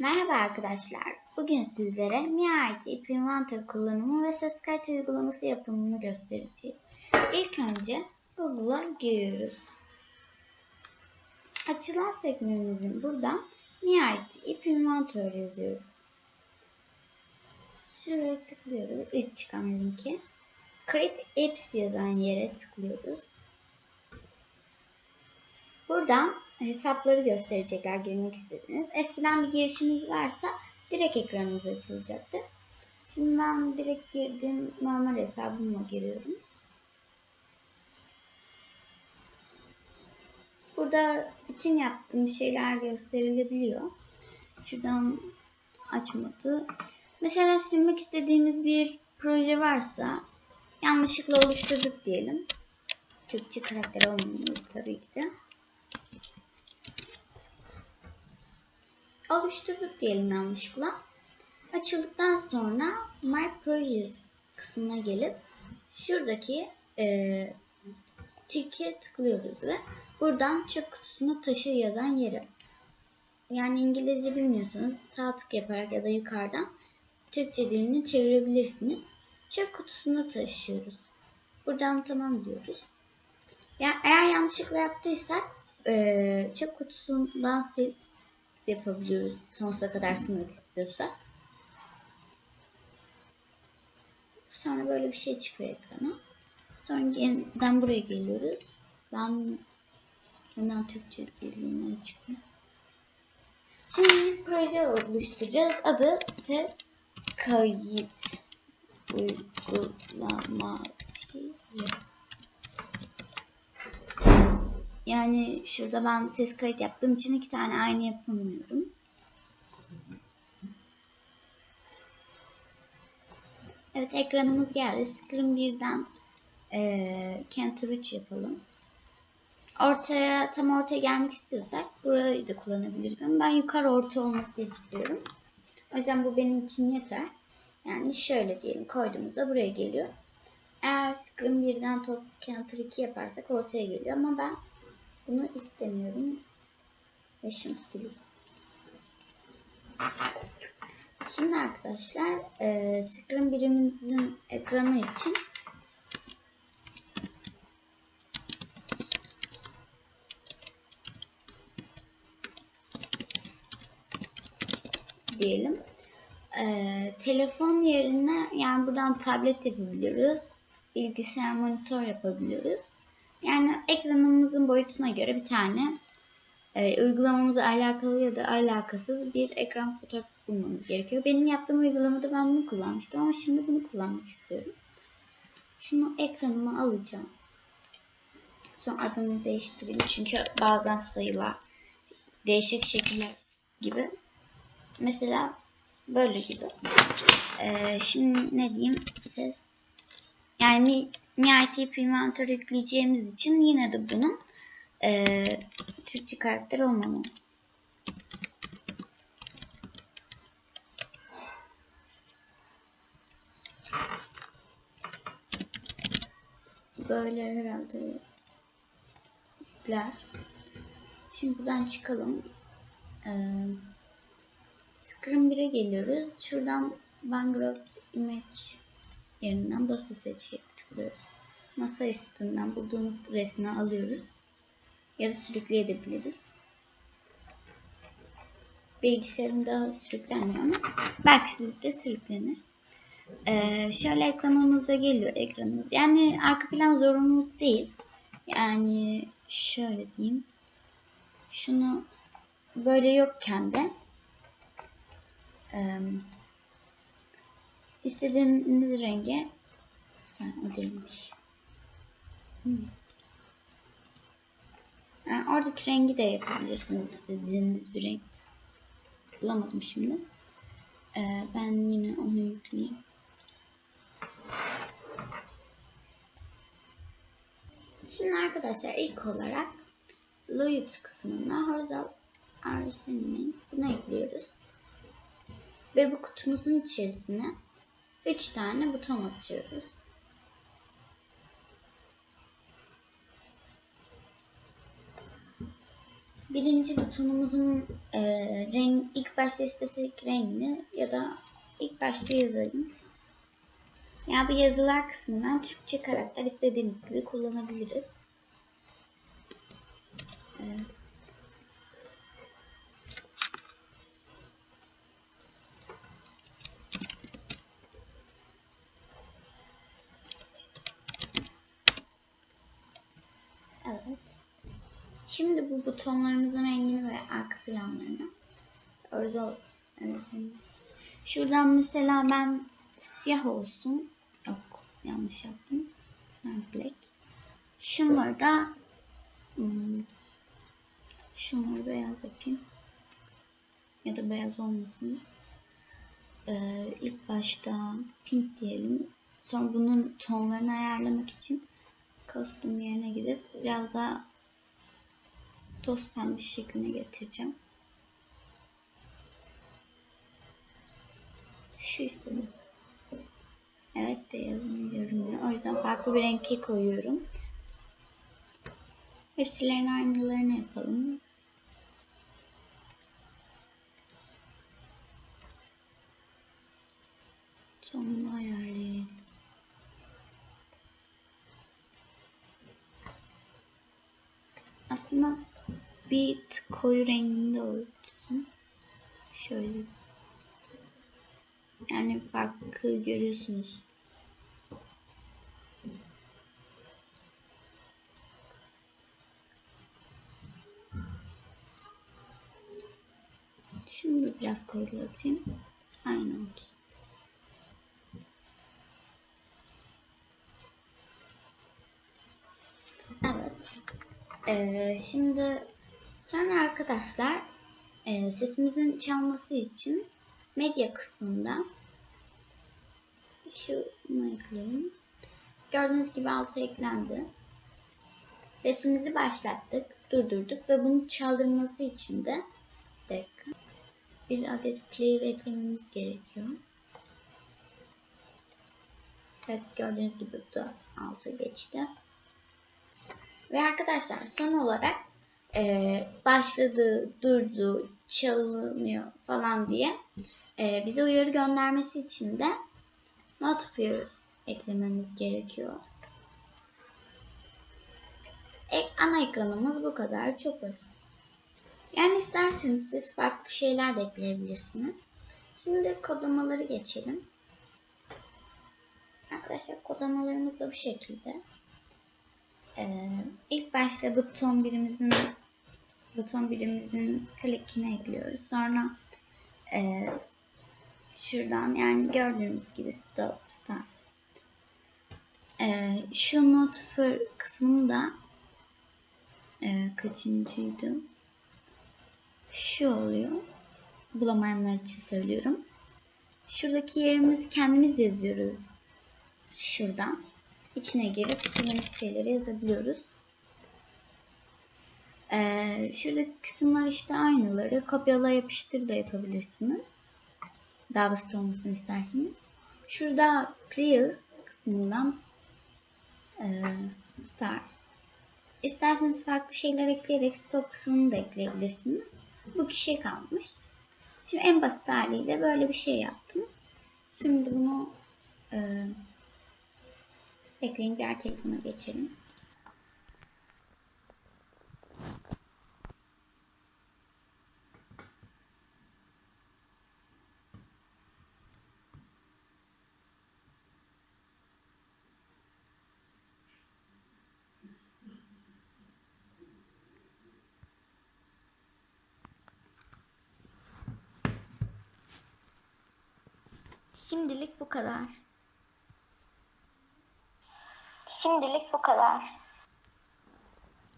Merhaba arkadaşlar. Bugün sizlere MiAIT IP Inventor kullanımı ve ses kayıt uygulaması yapımını göstereceğim. İlk önce Google'a giriyoruz. Açılan sekmemizin buradan MiAIT IP Inventor yazıyoruz. Şuraya tıklıyoruz. İlk çıkan linki. Create Apps yazan yere tıklıyoruz. Buradan hesapları gösterecekler girmek istediğiniz. Eskiden bir girişiniz varsa direkt ekranınız açılacaktı. Şimdi ben direkt girdim normal hesabımla giriyorum. Burada bütün yaptığım şeyler gösterilebiliyor. Şuradan açmadı. Mesela silmek istediğimiz bir proje varsa yanlışlıkla oluşturduk diyelim. Türkçe karakter olmamalı tabii ki de. Oluşturduk diyelim yanlışlıkla. Açıldıktan sonra My Projects kısmına gelip şuradaki e, tike tıklıyoruz ve buradan çöp kutusuna taşı yazan yere yani İngilizce bilmiyorsanız sağ tık yaparak ya da yukarıdan Türkçe dilini çevirebilirsiniz. Çöp kutusuna taşıyoruz. Buradan tamam diyoruz. Yani eğer yanlışlıkla yaptıysak e, çöp kutusundan yapabiliyoruz sonsuza kadar silmek istiyorsak. Sonra böyle bir şey çıkıyor ekrana. Sonra yeniden buraya geliyoruz. Ben hemen Türkçe dilinden çıkıyor. Şimdi bir proje oluşturacağız. Adı ses kayıt uygulaması. Yani şurada ben ses kayıt yaptığım için iki tane aynı yapamıyorum. Evet ekranımız geldi. Screen 1'den e, Canter 3 yapalım. Ortaya tam ortaya gelmek istiyorsak burayı da kullanabiliriz ama ben yukarı orta olması istiyorum. O yüzden bu benim için yeter. Yani şöyle diyelim koyduğumuzda buraya geliyor. Eğer Screen 1'den Top Canter 2 yaparsak ortaya geliyor ama ben bunu istemiyorum. Ve şunu sileyim. Şimdi arkadaşlar e, screen birimimizin ekranı için diyelim. E, telefon yerine yani buradan tablet yapabiliyoruz. Bilgisayar monitör yapabiliyoruz. Yani ekranımızın boyutuna göre bir tane e, uygulamamıza alakalı ya da alakasız bir ekran fotoğrafı bulmamız gerekiyor. Benim yaptığım uygulamada ben bunu kullanmıştım ama şimdi bunu kullanmak istiyorum. Şunu ekranıma alacağım. Sonra adını değiştireyim çünkü bazen sayılar değişik şekiller gibi. Mesela böyle gibi. Ee, şimdi ne diyeyim? Ses. Yani MiITP inventör yükleyeceğimiz için yine de bunun e, Türkçe karakter olmamalı. Böyle herhalde yükler. Şimdi buradan çıkalım. Ee, Screen 1'e geliyoruz. Şuradan Background Image yerinden dosya seçiyor tıklıyoruz. Masa üstünden bulduğumuz resmi alıyoruz. Ya da sürükleyebiliriz. Bilgisayarım daha sürüklenmiyor ama belki sizde sürüklenir. Ee, şöyle ekranımıza geliyor ekranımız. Yani arka plan zorunlu değil. Yani şöyle diyeyim. Şunu böyle yokken de e, istediğiniz renge sen o. Hmm. Yani oradaki rengi de yapabilirsiniz istediğiniz bir renk. Bulamadım şimdi. Ee, ben yine onu yükleyeyim. Şimdi arkadaşlar ilk olarak Loyut kısmına horizontal RSM'in bunu ekliyoruz. Ve bu kutumuzun içerisine 3 tane buton açıyoruz. Birinci butonumuzun e, renk ilk başta istesek rengini ya da ilk başta yazalım. Yani bu yazılar kısmından Türkçe karakter istediğimiz gibi kullanabiliriz. Evet. Şimdi bu butonlarımızın rengini ve arka planlarını orada öğretelim. Şuradan mesela ben siyah olsun. Yok yanlış yaptım. Ben black. Şunları da hmm, şunları beyaz yapayım. Ya da beyaz olmasın. Ee, ilk başta pink diyelim. Sonra bunun tonlarını ayarlamak için kostüm yerine gidip biraz daha toz pembe şekline getireceğim. Şu istedim. Evet de yazın görünmüyor. O yüzden farklı bir renki koyuyorum. Hepsilerin aynılarını yapalım. Sonunu ayarlayayım. Aslında bir koyu renginde olsun. Şöyle. Yani farkı görüyorsunuz. Da biraz koyulatayım. Aynı oldu. Evet. Ee, şimdi sonra arkadaşlar e, sesimizin çalması için medya kısmında şunu ekleyelim. Gördüğünüz gibi altı eklendi. Sesimizi başlattık, durdurduk ve bunu çaldırması için de bir dakika, bir adet player eklememiz gerekiyor. Evet gördüğünüz gibi bu da altı geçti. Ve arkadaşlar son olarak e, başladı, durdu, çalınıyor falan diye e, bize uyarı göndermesi için de notifier eklememiz gerekiyor. Ek, ana ekranımız bu kadar. Çok basit. Yani isterseniz siz farklı şeyler de ekleyebilirsiniz. Şimdi kodlamaları geçelim. Arkadaşlar kodlamalarımız da bu şekilde. Ee, ilk başta buton birimizin buton birimizin klikini ekliyoruz. Sonra e, şuradan yani gördüğünüz gibi stop start. E, şu not for kısmını da e, kaçıncıydı? Şu oluyor. Bulamayanlar için söylüyorum. Şuradaki yerimizi kendimiz yazıyoruz. Şuradan. İçine girip istediğimiz şeyleri yazabiliyoruz. Ee, şuradaki kısımlar işte aynıları. Kopyala yapıştır da yapabilirsiniz. Daha basit olmasını isterseniz. Şurada clear kısmından e, start. İsterseniz farklı şeyler ekleyerek stop kısmını da ekleyebilirsiniz. Bu kişiye kalmış. Şimdi en basit haliyle böyle bir şey yaptım. Şimdi bunu e, ekleyin diğer telefona geçelim. Şimdilik bu kadar. Şimdilik bu kadar.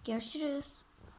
Görüşürüz.